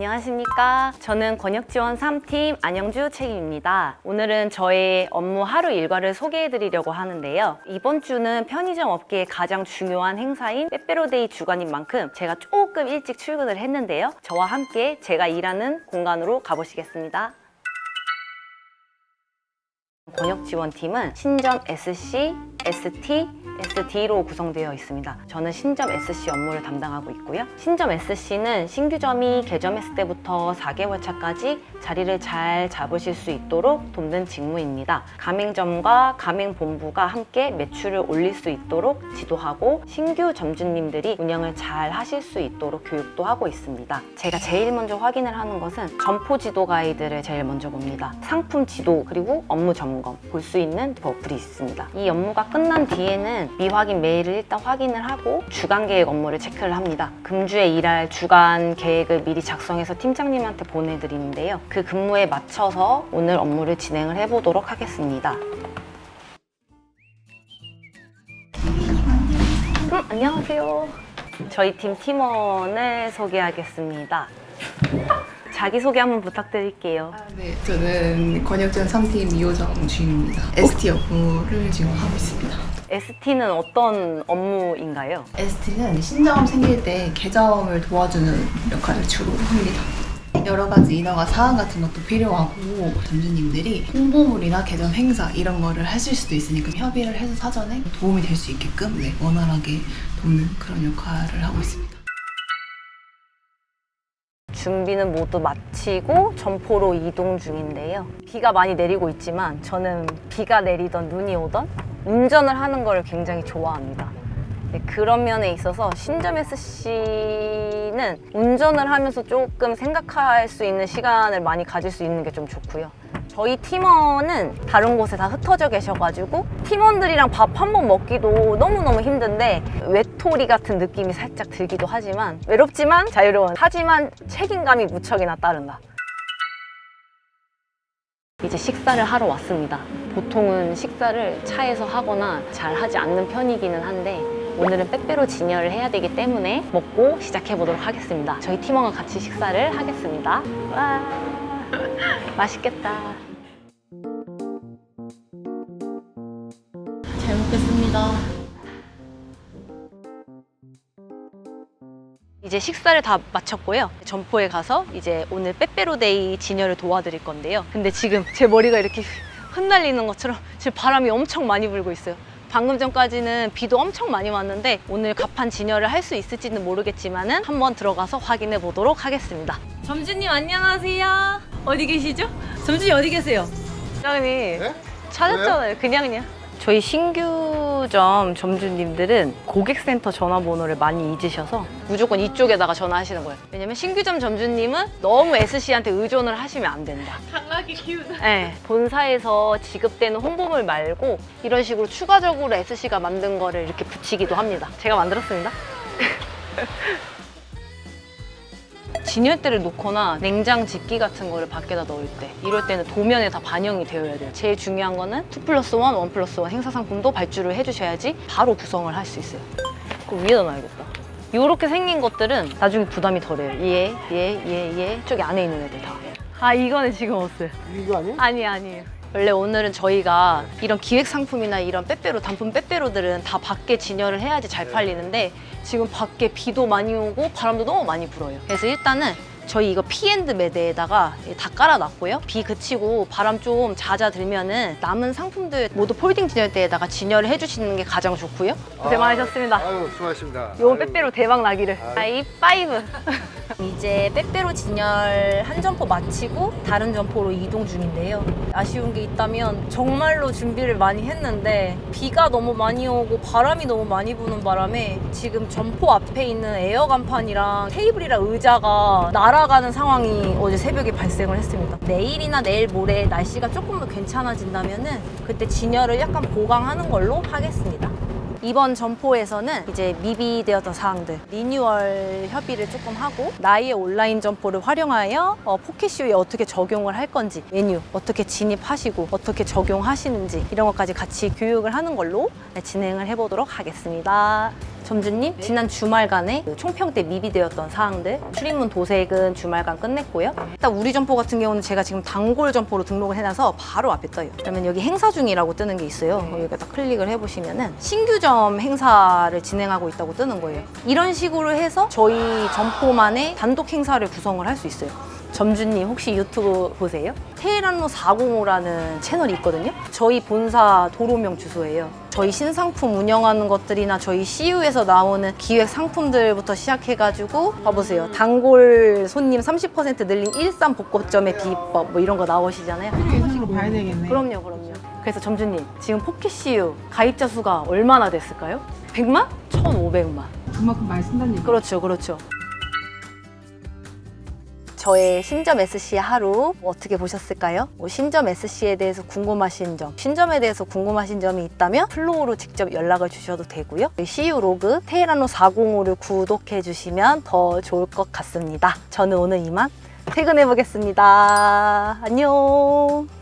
안녕하십니까. 저는 권역지원 3팀 안영주 책임입니다. 오늘은 저의 업무 하루 일과를 소개해 드리려고 하는데요. 이번 주는 편의점 업계의 가장 중요한 행사인 빼빼로데이 주간인 만큼 제가 조금 일찍 출근을 했는데요. 저와 함께 제가 일하는 공간으로 가보시겠습니다. 권역지원팀은 신점 SC, ST, SD로 구성되어 있습니다. 저는 신점 SC 업무를 담당하고 있고요. 신점 SC는 신규점이 개점했을 때부터 4개월 차까지 자리를 잘 잡으실 수 있도록 돕는 직무입니다. 가맹점과 가맹본부가 함께 매출을 올릴 수 있도록 지도하고 신규 점주님들이 운영을 잘 하실 수 있도록 교육도 하고 있습니다. 제가 제일 먼저 확인을 하는 것은 점포 지도 가이드를 제일 먼저 봅니다. 상품 지도 그리고 업무 점검 볼 수 있는 버플이 있습니다. 이 업무가 끝난 뒤에는 미확인 메일을 일단 확인을 하고 주간 계획 업무를 체크를 합니다. 금주에 일할 주간 계획을 미리 작성해서 팀장님한테 보내드리는데요. 그 근무에 맞춰서 오늘 업무를 진행을 해보도록 하겠습니다. 음, 안녕하세요. 저희 팀 팀원을 소개하겠습니다. 자기소개 한번 부탁드릴게요. 네, 저는 권역전 3팀 이호정 주임입니다. ST 업무를 지금 하고 있습니다. ST는 어떤 업무인가요? ST는 신점 생길 때 계정을 도와주는 역할을 주로 합니다. 여러 가지 인허가 사항 같은 것도 필요하고 점주님들이 홍보물이나 계정 행사 이런 거를 하실 수도 있으니까 협의를 해서 사전에 도움이 될 수 있게끔 네, 원활하게 돕는 그런 역할을 하고 있습니다. 준비는 모두 마치고 점포로 이동 중인데요. 비가 많이 내리고 있지만 저는 비가 내리던 눈이 오던 운전을 하는 걸 굉장히 좋아합니다. 네, 그런 면에 있어서 신점 SC는 운전을 하면서 조금 생각할 수 있는 시간을 많이 가질 수 있는 게 좀 좋고요. 저희 팀원은 다른 곳에 다 흩어져 계셔가지고 팀원들이랑 밥 한 번 먹기도 너무너무 힘든데 외톨이 같은 느낌이 살짝 들기도 하지만 외롭지만 자유로운 하지만 책임감이 무척이나 따른다. 이제 식사를 하러 왔습니다. 보통은 식사를 차에서 하거나 잘 하지 않는 편이기는 한데 오늘은 빼빼로 진열을 해야 되기 때문에 먹고 시작해 보도록 하겠습니다. 저희 팀원과 같이 식사를 하겠습니다. 와 맛있겠다. 잘 먹겠습니다. 이제 식사를 다 마쳤고요. 점포에 가서 이제 오늘 빼빼로데이 진열을 도와드릴 건데요. 근데 지금 제 머리가 이렇게 흩날리는 것처럼 지금 바람이 엄청 많이 불고 있어요. 방금 전까지는 비도 엄청 많이 왔는데 오늘 갑판 진열을 할 수 있을지는 모르겠지만 은 한번 들어가서 확인해 보도록 하겠습니다. 점주님 안녕하세요. 어디 계시죠? 점주님 어디 계세요? 사장님 네? 찾았잖아요. 그냥요. 저희 신규점 점주님들은 고객센터 전화번호를 많이 잊으셔서 무조건 이쪽에다가 전화하시는 거예요. 왜냐면 신규점 점주님은 너무 SC한테 의존을 하시면 안 된다. 강하게 키우는 네, 본사에서 지급되는 홍보물 말고 이런 식으로 추가적으로 SC가 만든 거를 이렇게 붙이기도 합니다. 제가 만들었습니다. 진열대를 놓거나 냉장 집기 같은 거를 밖에다 넣을 때 이럴 때는 도면에 다 반영이 되어야 돼요. 제일 중요한 거는 2 플러스 1, 1 플러스 1 행사 상품도 발주를 해주셔야지 바로 구성을 할 수 있어요. 그럼 위에다 놔야겠다. 이렇게 생긴 것들은 나중에 부담이 덜해요. 얘, 얘, 얘, 얘 저기 안에 있는 애들 다. 아 이거는 지금 없어요. 이거 아니에요? 아니 아니에요. 원래 오늘은 저희가 이런 기획 상품이나 이런 빼빼로 단품 빼빼로들은 다 밖에 진열을 해야지 잘 팔리는데 지금 밖에 비도 많이 오고 바람도 너무 많이 불어요. 그래서 일단은 저희 이거 피앤드 매대에다가 다 깔아놨고요. 비 그치고 바람 좀 잦아들면은 남은 상품들 모두 폴딩 진열대에다가 진열을 해주시는 게 가장 좋고요. 고생 많으셨습니다. 아유, 수고하셨습니다. 요 아유, 빼빼로 대박 나기를. 아이 파이브. 이제 빼빼로 진열 한 점포 마치고 다른 점포로 이동 중인데요. 아쉬운 게 있다면 정말로 준비를 많이 했는데 비가 너무 많이 오고 바람이 너무 많이 부는 바람에 지금 점포 앞에 있는 에어 간판이랑 테이블이랑 의자가 날아가는 상황이 어제 새벽에 발생을 했습니다. 내일이나 내일 모레 날씨가 조금 더 괜찮아진다면은 그때 진열을 약간 보강하는 걸로 하겠습니다. 이번 점포에서는 이제 미비되었던 사항들 리뉴얼 협의를 조금 하고 나의 온라인 점포를 활용하여 어, 포켓쇼에 어떻게 적용을 할 건지 메뉴 어떻게 진입하시고 어떻게 적용하시는지 이런 것까지 같이 교육을 하는 걸로 네, 진행을 해보도록 하겠습니다. 점주님 지난 주말간에 그 총평 때 미비되었던 사항들 출입문 도색은 주말간 끝냈고요. 일단 우리 점포 같은 경우는 제가 지금 단골 점포로 등록을 해놔서 바로 앞에 떠요. 그러면 여기 행사 중이라고 뜨는 게 있어요. 여기다 딱 클릭을 해보시면은 신규점 행사를 진행하고 있다고 뜨는 거예요. 이런 식으로 해서 저희 점포만의 단독 행사를 구성을 할 수 있어요. 점주님 혹시 유튜브 보세요? 테헤란로 405라는 채널이 있거든요. 저희 본사 도로명 주소예요. 저희 신상품 운영하는 것들이나 저희 CU에서 나오는 기획 상품들부터 시작해가지고 봐보세요. 단골 손님 30% 늘린 일산 복고점의 비법 뭐 이런 거 나오시잖아요. 예상으로 봐야 되겠네. 그럼요, 그럼요. 그래서 점주님 지금 포켓 CU 가입자 수가 얼마나 됐을까요? 100만? 1,500만. 그만큼 많이 쓴다는 얘기. 그렇죠, 그렇죠. 저의 신점 SC 하루 어떻게 보셨을까요? 뭐 신점 SC에 대해서 궁금하신 점, 신점에 대해서 궁금하신 점이 있다면 플로우로 직접 연락을 주셔도 되고요. CU 로그 테헤란로 405를 구독해 주시면 더 좋을 것 같습니다. 저는 오늘 이만 퇴근해 보겠습니다. 안녕.